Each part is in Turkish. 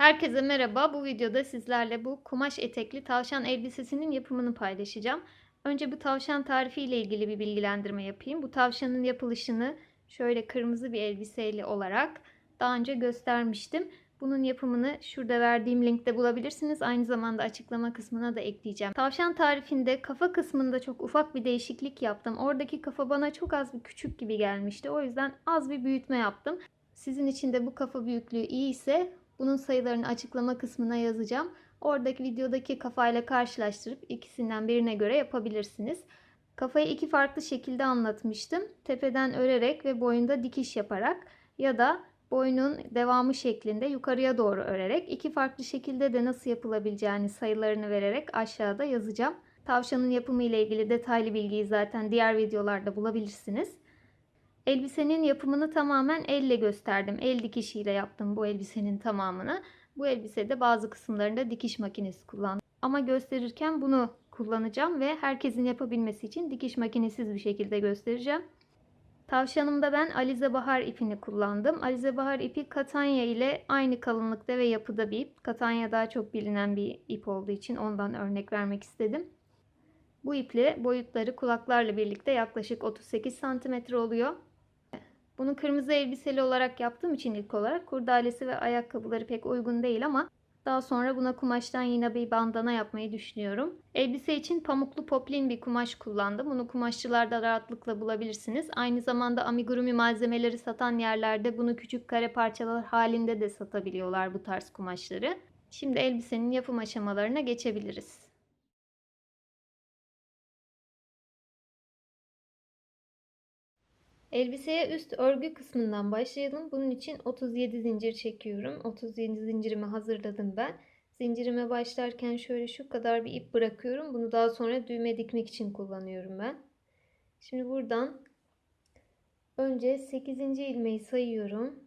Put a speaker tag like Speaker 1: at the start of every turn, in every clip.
Speaker 1: Herkese merhaba. Bu videoda sizlerle bu kumaş etekli tavşan elbisesinin yapımını paylaşacağım. Önce bu tavşan tarifi ile ilgili bir bilgilendirme yapayım. Bu tavşanın yapılışını şöyle kırmızı bir elbiseyle olarak daha önce göstermiştim. Bunun yapımını şurada verdiğim linkte bulabilirsiniz. Aynı zamanda açıklama kısmına da ekleyeceğim. Tavşan tarifinde kafa kısmında çok ufak bir değişiklik yaptım. Oradaki kafa bana çok az bir küçük gibi gelmişti. O yüzden az bir büyütme yaptım. Sizin için de bu kafa büyüklüğü iyi ise bunun sayılarını açıklama kısmına yazacağım. Oradaki videodaki kafayla karşılaştırıp ikisinden birine göre yapabilirsiniz. Kafayı iki farklı şekilde anlatmıştım. Tepeden örerek ve boyunda dikiş yaparak ya da boynun devamı şeklinde yukarıya doğru örerek iki farklı şekilde de nasıl yapılabileceğini sayılarını vererek aşağıda yazacağım. Tavşanın yapımı ile ilgili detaylı bilgiyi zaten diğer videolarda bulabilirsiniz. Elbisenin yapımını tamamen elle gösterdim. El dikişiyle yaptım bu elbisenin tamamını. Bu elbisede bazı kısımlarında dikiş makinesi kullandım. Ama gösterirken bunu kullanacağım ve herkesin yapabilmesi için dikiş makinesiz bir şekilde göstereceğim. Tavşanımda ben Alize Bahar ipini kullandım. Alize Bahar ipi Katanya ile aynı kalınlıkta ve yapıda bir ip. Katanya daha çok bilinen bir ip olduğu için ondan örnek vermek istedim. Bu iple boyutları kulaklarla birlikte yaklaşık 38 cm oluyor. Bunu kırmızı elbiseli olarak yaptığım için ilk olarak kurdalesi ve ayakkabıları pek uygun değil ama daha sonra buna kumaştan yine bir bandana yapmayı düşünüyorum. Elbise için pamuklu poplin bir kumaş kullandım. Bunu kumaşçılarda rahatlıkla bulabilirsiniz. Aynı zamanda amigurumi malzemeleri satan yerlerde bunu küçük kare parçalar halinde de satabiliyorlar bu tarz kumaşları. Şimdi elbisenin yapım aşamalarına geçebiliriz. Elbiseye üst örgü kısmından başlayalım. Bunun için 37 zincir çekiyorum. 37 zincirimi hazırladım ben. Zincirime başlarken şöyle şu kadar bir ip bırakıyorum. Bunu daha sonra düğme dikmek için kullanıyorum ben. Şimdi buradan önce 8. ilmeği sayıyorum.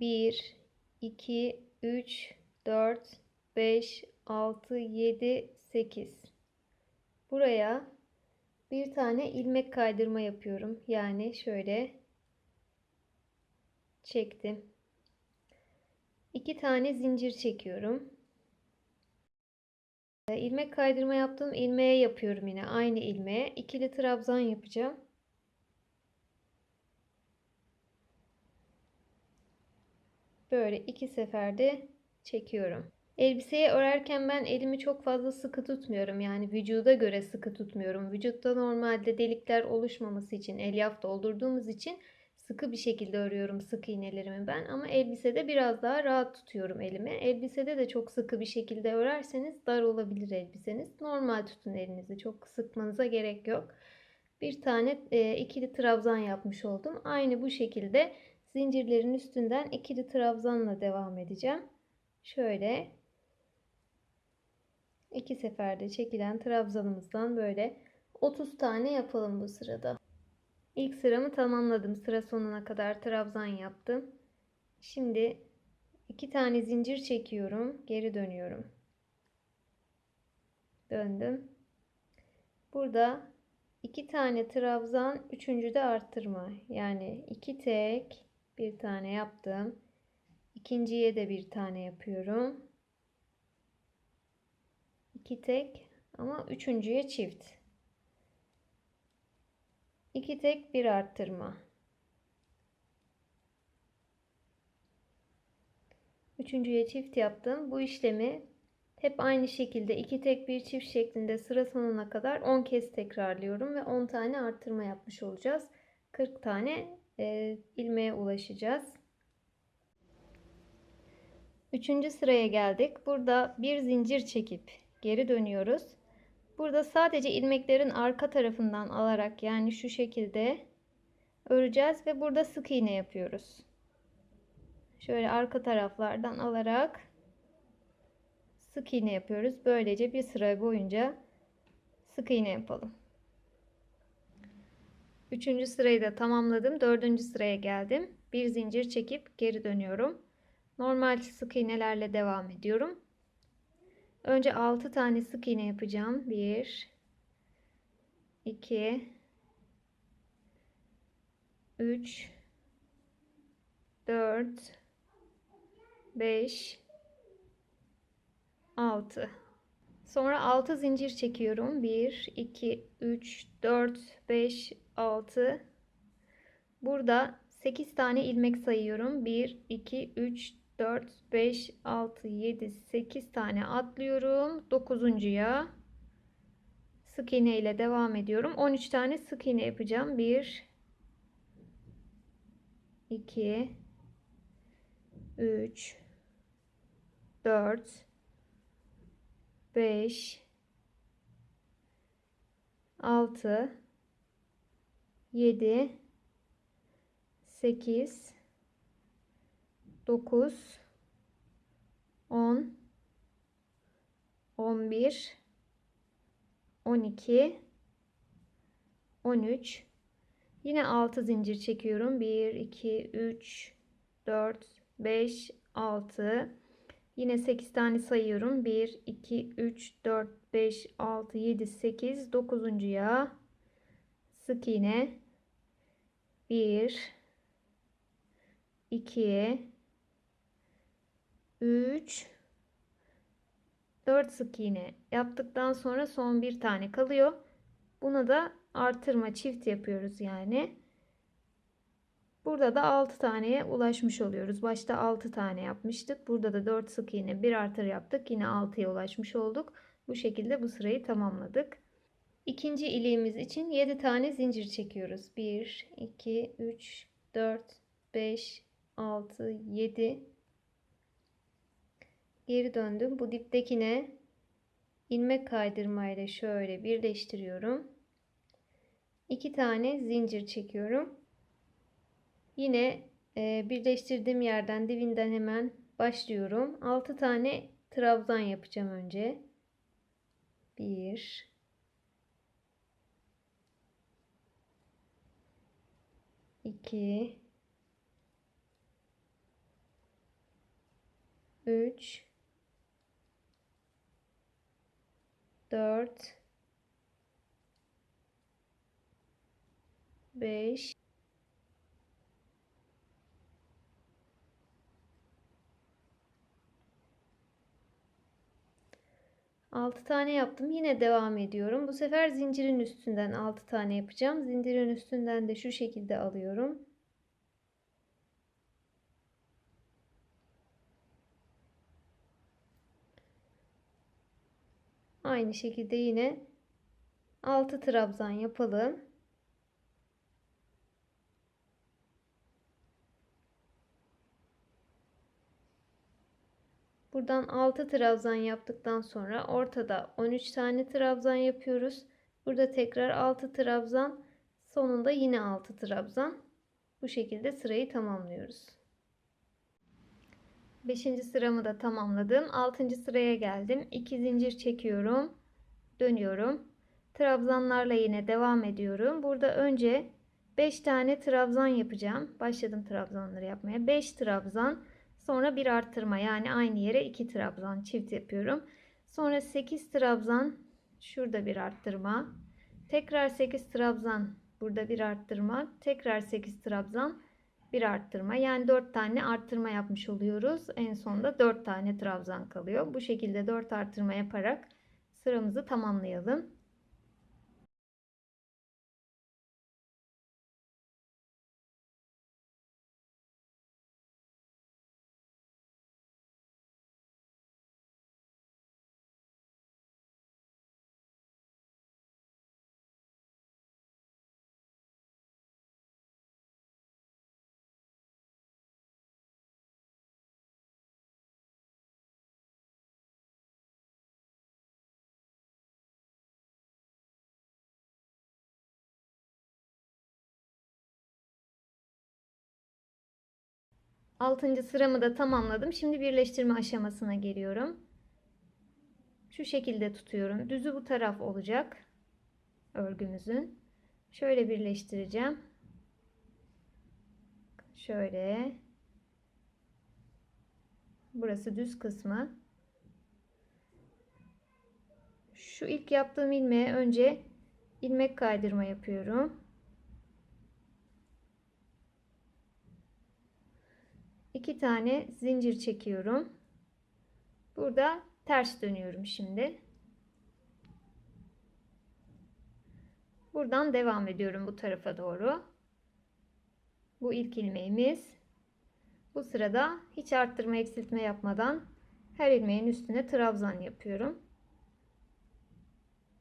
Speaker 1: 1 2 3 4 5 6 7 8 Buraya bir tane ilmek kaydırma yapıyorum. Yani şöyle çektim. İki tane zincir çekiyorum. İlmek kaydırma yaptığım ilmeğe yapıyorum yine aynı ilmeğe. ikili trabzan yapacağım. Böyle iki seferde çekiyorum. Elbiseyi örerken ben elimi çok fazla sıkı tutmuyorum. Yani vücuda göre sıkı tutmuyorum. Vücutta normalde delikler oluşmaması için elyaf doldurduğumuz için sıkı bir şekilde örüyorum sık iğnelerimi ben. Ama elbisede biraz daha rahat tutuyorum elimi. Elbisede de çok sıkı bir şekilde örerseniz dar olabilir elbiseniz. Normal tutun elinizi. Çok sıkmanıza gerek yok. Bir tane e, ikili trabzan yapmış oldum. Aynı bu şekilde zincirlerin üstünden ikili trabzanla devam edeceğim. Şöyle iki seferde çekilen trabzanımızdan böyle 30 tane yapalım bu sırada. İlk sıramı tamamladım. Sıra sonuna kadar trabzan yaptım. Şimdi iki tane zincir çekiyorum. Geri dönüyorum. Döndüm. Burada iki tane trabzan, üçüncü de arttırma. Yani iki tek bir tane yaptım. İkinciye de bir tane yapıyorum. 2 tek ama üçüncüye çift. 2 tek bir arttırma. Üçüncüye çift yaptım. Bu işlemi hep aynı şekilde iki tek bir çift şeklinde sıra sonuna kadar 10 kez tekrarlıyorum ve 10 tane arttırma yapmış olacağız. 40 tane e, ilmeğe ulaşacağız. Üçüncü sıraya geldik. Burada bir zincir çekip geri dönüyoruz. Burada sadece ilmeklerin arka tarafından alarak yani şu şekilde öreceğiz ve burada sık iğne yapıyoruz. Şöyle arka taraflardan alarak sık iğne yapıyoruz. Böylece bir sıra boyunca sık iğne yapalım. Üçüncü sırayı da tamamladım. Dördüncü sıraya geldim. Bir zincir çekip geri dönüyorum. Normal sık iğnelerle devam ediyorum. Önce 6 tane sık iğne yapacağım. 1 2 3 4 5 6 Sonra 6 zincir çekiyorum. 1 2 3 4 5 6 Burada 8 tane ilmek sayıyorum. 1 2 3 4 5 6 7 8 tane atlıyorum. 9.ya sık iğne ile devam ediyorum. 13 tane sık iğne yapacağım. 1 2 3 4 5 6 7 8 9 10 11 12 13 yine 6 zincir çekiyorum. 1 2 3 4 5 6 yine 8 tane sayıyorum. 1 2 3 4 5 6 7 8 9'uncuya sık iğne. 1 2 3 4 sık iğne yaptıktan sonra son bir tane kalıyor. Buna da artırma çift yapıyoruz yani. Burada da 6 taneye ulaşmış oluyoruz. Başta 6 tane yapmıştık. Burada da 4 sık iğne bir artır yaptık. Yine 6'ya ulaşmış olduk. Bu şekilde bu sırayı tamamladık. İkinci iliğimiz için 7 tane zincir çekiyoruz. 1, 2, 3, 4, 5, 6, 7. Geri döndüm. Bu diptekine ilmek kaydırmayla şöyle birleştiriyorum. 2 tane zincir çekiyorum. Yine e, birleştirdiğim yerden dibinden hemen başlıyorum. 6 tane trabzan yapacağım önce. 1 2 3 4 5 6 tane yaptım. Yine devam ediyorum. Bu sefer zincirin üstünden 6 tane yapacağım. Zincirin üstünden de şu şekilde alıyorum. Aynı şekilde yine 6 trabzan yapalım. Buradan 6 trabzan yaptıktan sonra ortada 13 tane trabzan yapıyoruz. Burada tekrar 6 trabzan, sonunda yine 6 trabzan. Bu şekilde sırayı tamamlıyoruz. 5. sıramı da tamamladım. 6. sıraya geldim. 2 zincir çekiyorum. Dönüyorum. Trabzanlarla yine devam ediyorum. Burada önce 5 tane trabzan yapacağım. Başladım trabzanları yapmaya. 5 trabzan, sonra bir arttırma yani aynı yere 2 trabzan çift yapıyorum. Sonra 8 trabzan, şurada bir arttırma. Tekrar 8 trabzan, burada bir arttırma. Tekrar 8 trabzan, bir arttırma. Yani 4 tane arttırma yapmış oluyoruz. En sonunda 4 tane trabzan kalıyor. Bu şekilde 4 arttırma yaparak sıramızı tamamlayalım. Altıncı sıramı da tamamladım. Şimdi birleştirme aşamasına geliyorum. Şu şekilde tutuyorum. Düzü bu taraf olacak. Örgümüzün. Şöyle birleştireceğim. Şöyle. Burası düz kısmı. Şu ilk yaptığım ilmeğe önce ilmek kaydırma yapıyorum. İki tane zincir çekiyorum. Burada ters dönüyorum şimdi. Buradan devam ediyorum bu tarafa doğru. Bu ilk ilmeğimiz. Bu sırada hiç arttırma eksiltme yapmadan her ilmeğin üstüne trabzan yapıyorum.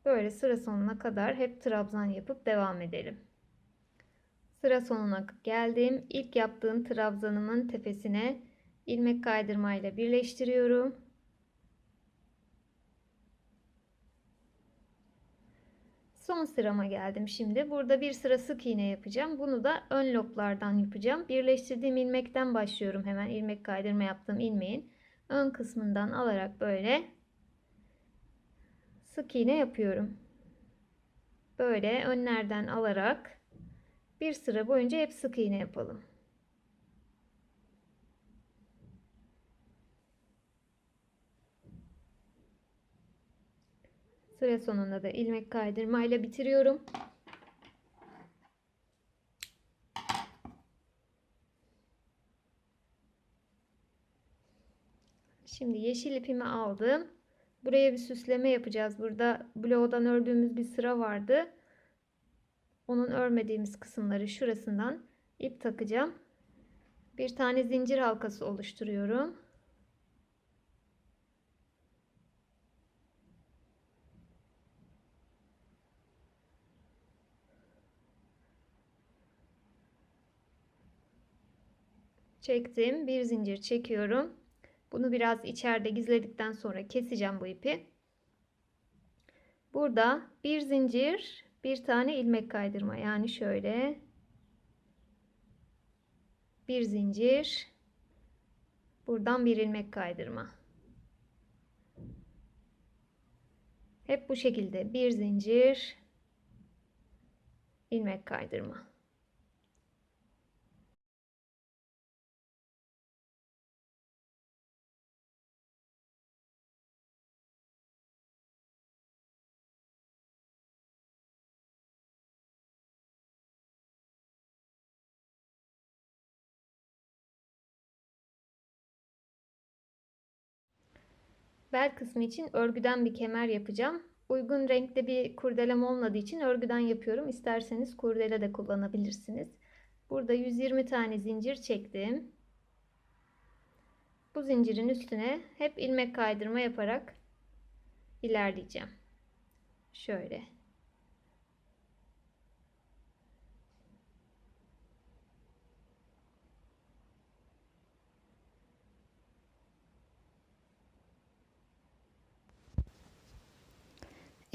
Speaker 1: Böyle sıra sonuna kadar hep trabzan yapıp devam edelim. Sıra sonuna geldim. İlk yaptığım trabzanımın tepesine ilmek kaydırmayla birleştiriyorum. Son sırama geldim şimdi. Burada bir sıra sık iğne yapacağım. Bunu da ön loblardan yapacağım. Birleştirdiğim ilmekten başlıyorum hemen. ilmek kaydırma yaptığım ilmeğin ön kısmından alarak böyle sık iğne yapıyorum. Böyle önlerden alarak bir sıra boyunca hep sık iğne yapalım. Sıra sonunda da ilmek kaydırmayla bitiriyorum. Şimdi yeşil ipimi aldım. Buraya bir süsleme yapacağız. Burada bloğdan ördüğümüz bir sıra vardı. Onun örmediğimiz kısımları şurasından ip takacağım. Bir tane zincir halkası oluşturuyorum. Çektim. Bir zincir çekiyorum. Bunu biraz içeride gizledikten sonra keseceğim bu ipi. Burada bir zincir, bir tane ilmek kaydırma. Yani şöyle bir zincir, buradan bir ilmek kaydırma. Hep bu şekilde bir zincir, ilmek kaydırma. Bel kısmı için örgüden bir kemer yapacağım. Uygun renkte bir kurdelem olmadığı için örgüden yapıyorum. İsterseniz kurdele de kullanabilirsiniz. Burada 120 tane zincir çektim. Bu zincirin üstüne hep ilmek kaydırma yaparak ilerleyeceğim. Şöyle.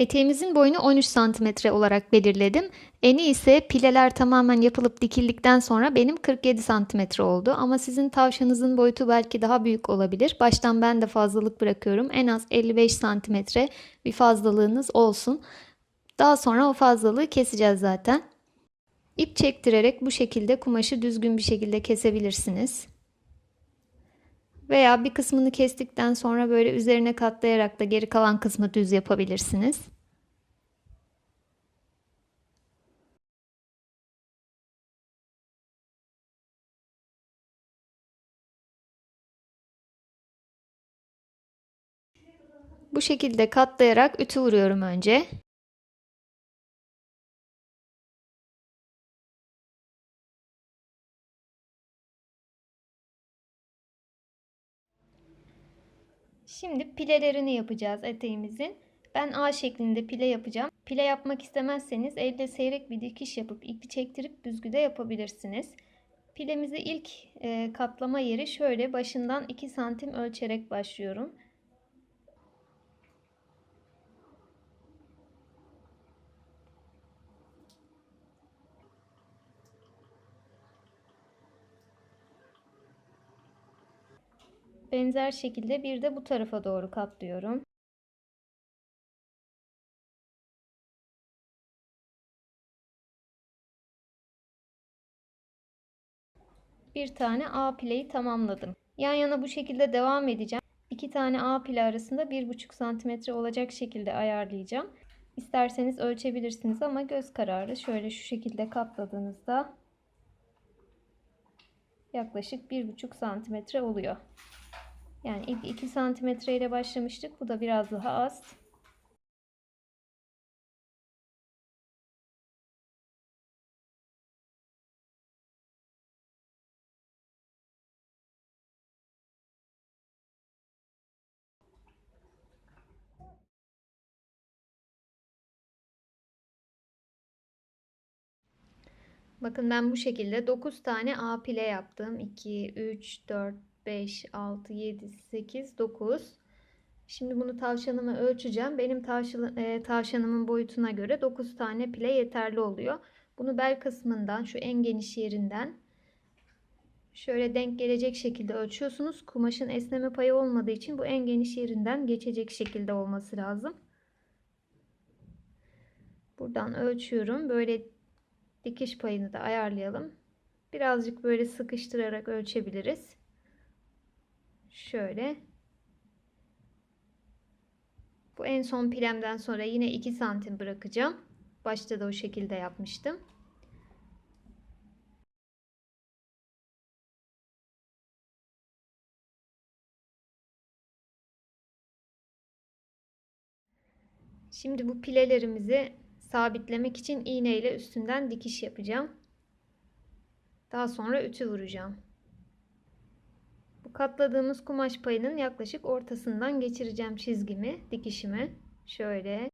Speaker 1: Eteğimizin boyunu 13 cm olarak belirledim. Eni ise pileler tamamen yapılıp dikildikten sonra benim 47 cm oldu. Ama sizin tavşanınızın boyutu belki daha büyük olabilir. Baştan ben de fazlalık bırakıyorum. En az 55 cm bir fazlalığınız olsun. Daha sonra o fazlalığı keseceğiz zaten. İp çektirerek bu şekilde kumaşı düzgün bir şekilde kesebilirsiniz. Veya bir kısmını kestikten sonra böyle üzerine katlayarak da geri kalan kısmı düz yapabilirsiniz. Bu şekilde katlayarak ütü vuruyorum önce. Şimdi pilelerini yapacağız eteğimizin. Ben A şeklinde pile yapacağım. Pile yapmak istemezseniz elde seyrek bir dikiş yapıp ipi çektirip büzgüde yapabilirsiniz. Pilemizi ilk e, katlama yeri şöyle başından 2 santim ölçerek başlıyorum. Benzer şekilde bir de bu tarafa doğru katlıyorum. Bir tane A pileyi tamamladım. Yan yana bu şekilde devam edeceğim. İki tane A pile arasında 1,5 santimetre olacak şekilde ayarlayacağım. İsterseniz ölçebilirsiniz ama göz kararı şöyle şu şekilde katladığınızda yaklaşık 1,5 santimetre oluyor. Yani ilk 2 santimetre ile başlamıştık. Bu da biraz daha az. Bakın ben bu şekilde 9 tane A pile yaptım. 2, 3, 4, 5, 6, 7, 8, 9. Şimdi bunu tavşanıma ölçeceğim. Benim tavşan, e, tavşanımın boyutuna göre 9 tane pile yeterli oluyor. Bunu bel kısmından şu en geniş yerinden şöyle denk gelecek şekilde ölçüyorsunuz. Kumaşın esneme payı olmadığı için bu en geniş yerinden geçecek şekilde olması lazım. Buradan ölçüyorum. Böyle dikiş payını da ayarlayalım. Birazcık böyle sıkıştırarak ölçebiliriz. Şöyle. Bu en son pilemden sonra yine 2 santim bırakacağım. Başta da o şekilde yapmıştım. Şimdi bu pilelerimizi sabitlemek için iğne ile üstünden dikiş yapacağım. Daha sonra ütü vuracağım. Katladığımız kumaş payının yaklaşık ortasından geçireceğim çizgimi, dikişimi. Şöyle.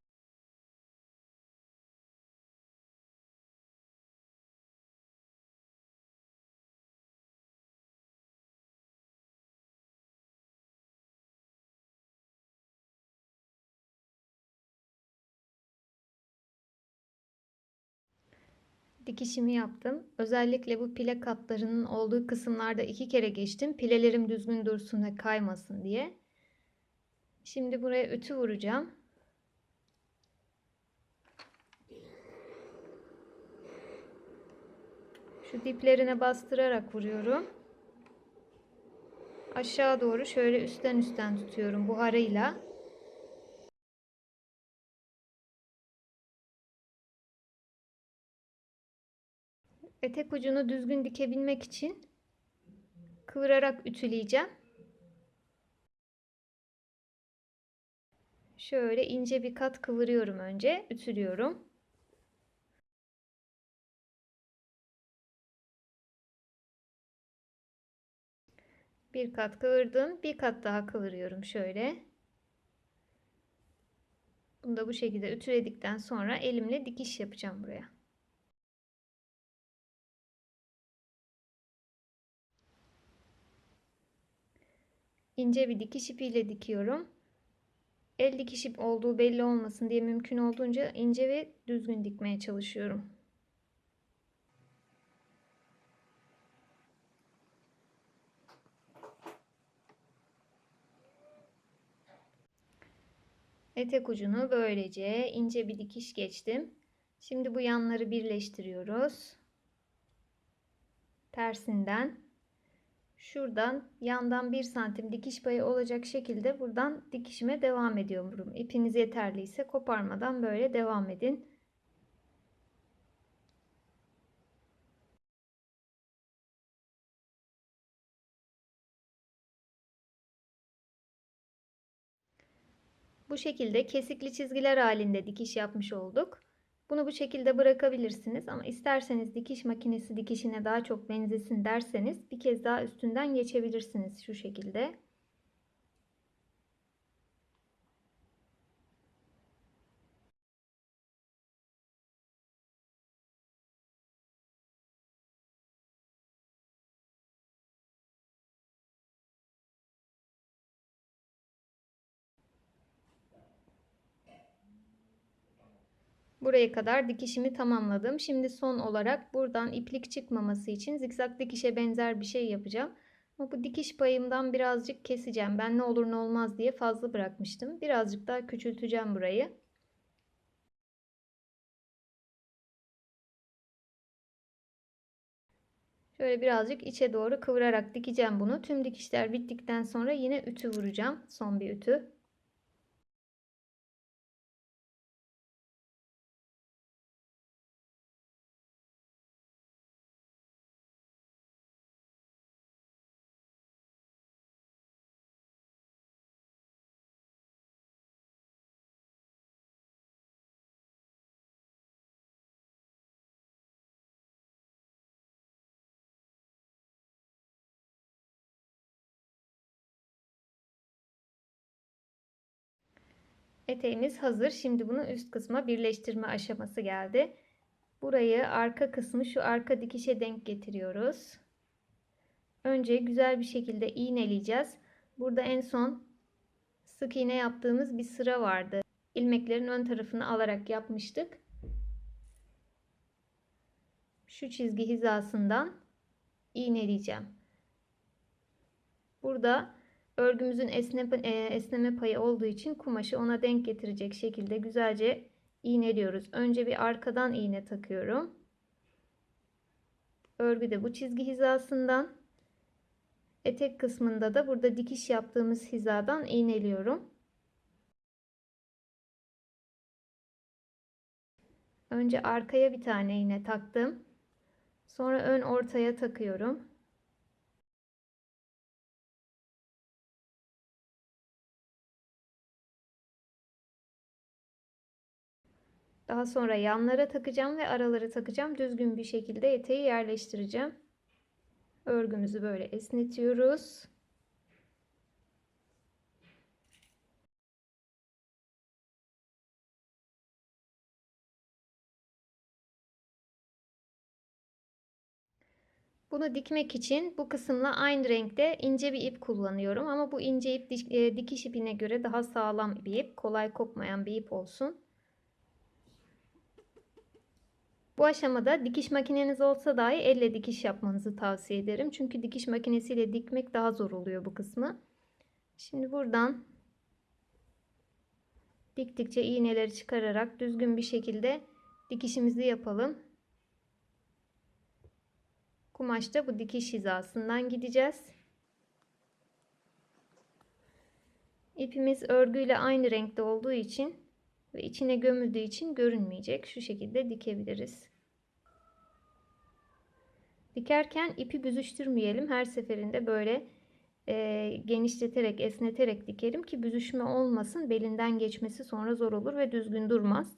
Speaker 1: Dikişimi yaptım. Özellikle bu pile katlarının olduğu kısımlarda iki kere geçtim. Pilelerim düzgün dursun ve kaymasın diye. Şimdi buraya ütü vuracağım. Şu diplerine bastırarak vuruyorum. Aşağı doğru şöyle üstten üstten tutuyorum buharıyla. Etek ucunu düzgün dikebilmek için kıvırarak ütüleyeceğim. Şöyle ince bir kat kıvırıyorum önce, ütülüyorum. Bir kat kıvırdım, bir kat daha kıvırıyorum şöyle. Bunu da bu şekilde ütüledikten sonra elimle dikiş yapacağım buraya. İnce bir dikiş ipiyle dikiyorum. El dikiş ip olduğu belli olmasın diye mümkün olduğunca ince ve düzgün dikmeye çalışıyorum. Etek ucunu böylece ince bir dikiş geçtim. Şimdi bu yanları birleştiriyoruz. Tersinden şuradan yandan 1 santim dikiş payı olacak şekilde buradan dikişime devam ediyorum. İpiniz yeterliyse koparmadan böyle devam edin. Bu şekilde kesikli çizgiler halinde dikiş yapmış olduk. Bunu bu şekilde bırakabilirsiniz ama isterseniz dikiş makinesi dikişine daha çok benzesin derseniz bir kez daha üstünden geçebilirsiniz şu şekilde. Buraya kadar dikişimi tamamladım. Şimdi son olarak buradan iplik çıkmaması için zikzak dikişe benzer bir şey yapacağım. Ama bu dikiş payımdan birazcık keseceğim. Ben ne olur ne olmaz diye fazla bırakmıştım. Birazcık daha küçülteceğim burayı. Şöyle birazcık içe doğru kıvırarak dikeceğim bunu. Tüm dikişler bittikten sonra yine ütü vuracağım. Son bir ütü. Eteğimiz hazır. Şimdi bunu üst kısma birleştirme aşaması geldi. Burayı arka kısmı şu arka dikişe denk getiriyoruz. Önce güzel bir şekilde iğneleyeceğiz. Burada en son sık iğne yaptığımız bir sıra vardı. İlmeklerin ön tarafını alarak yapmıştık. Şu çizgi hizasından iğneleyeceğim. Burada örgümüzün esneme, esneme payı olduğu için kumaşı ona denk getirecek şekilde güzelce iğneliyoruz. Önce bir arkadan iğne takıyorum. Örgü de bu çizgi hizasından. Etek kısmında da burada dikiş yaptığımız hizadan iğneliyorum. Önce arkaya bir tane iğne taktım. Sonra ön ortaya takıyorum. Daha sonra yanlara takacağım ve araları takacağım. Düzgün bir şekilde eteği yerleştireceğim. Örgümüzü böyle esnetiyoruz. Bunu dikmek için bu kısımla aynı renkte ince bir ip kullanıyorum. Ama bu ince ip e, dikiş ipine göre daha sağlam bir ip. Kolay kopmayan bir ip olsun. Bu aşamada dikiş makineniz olsa dahi elle dikiş yapmanızı tavsiye ederim. Çünkü dikiş makinesiyle dikmek daha zor oluyor bu kısmı. Şimdi buradan diktikçe iğneleri çıkararak düzgün bir şekilde dikişimizi yapalım. Kumaşta bu dikiş hizasından gideceğiz. İpimiz örgüyle aynı renkte olduğu için ve içine gömüldüğü için görünmeyecek. Şu şekilde dikebiliriz. Dikerken ipi büzüştürmeyelim. Her seferinde böyle e, genişleterek, esneterek dikelim ki büzüşme olmasın. Belinden geçmesi sonra zor olur ve düzgün durmaz.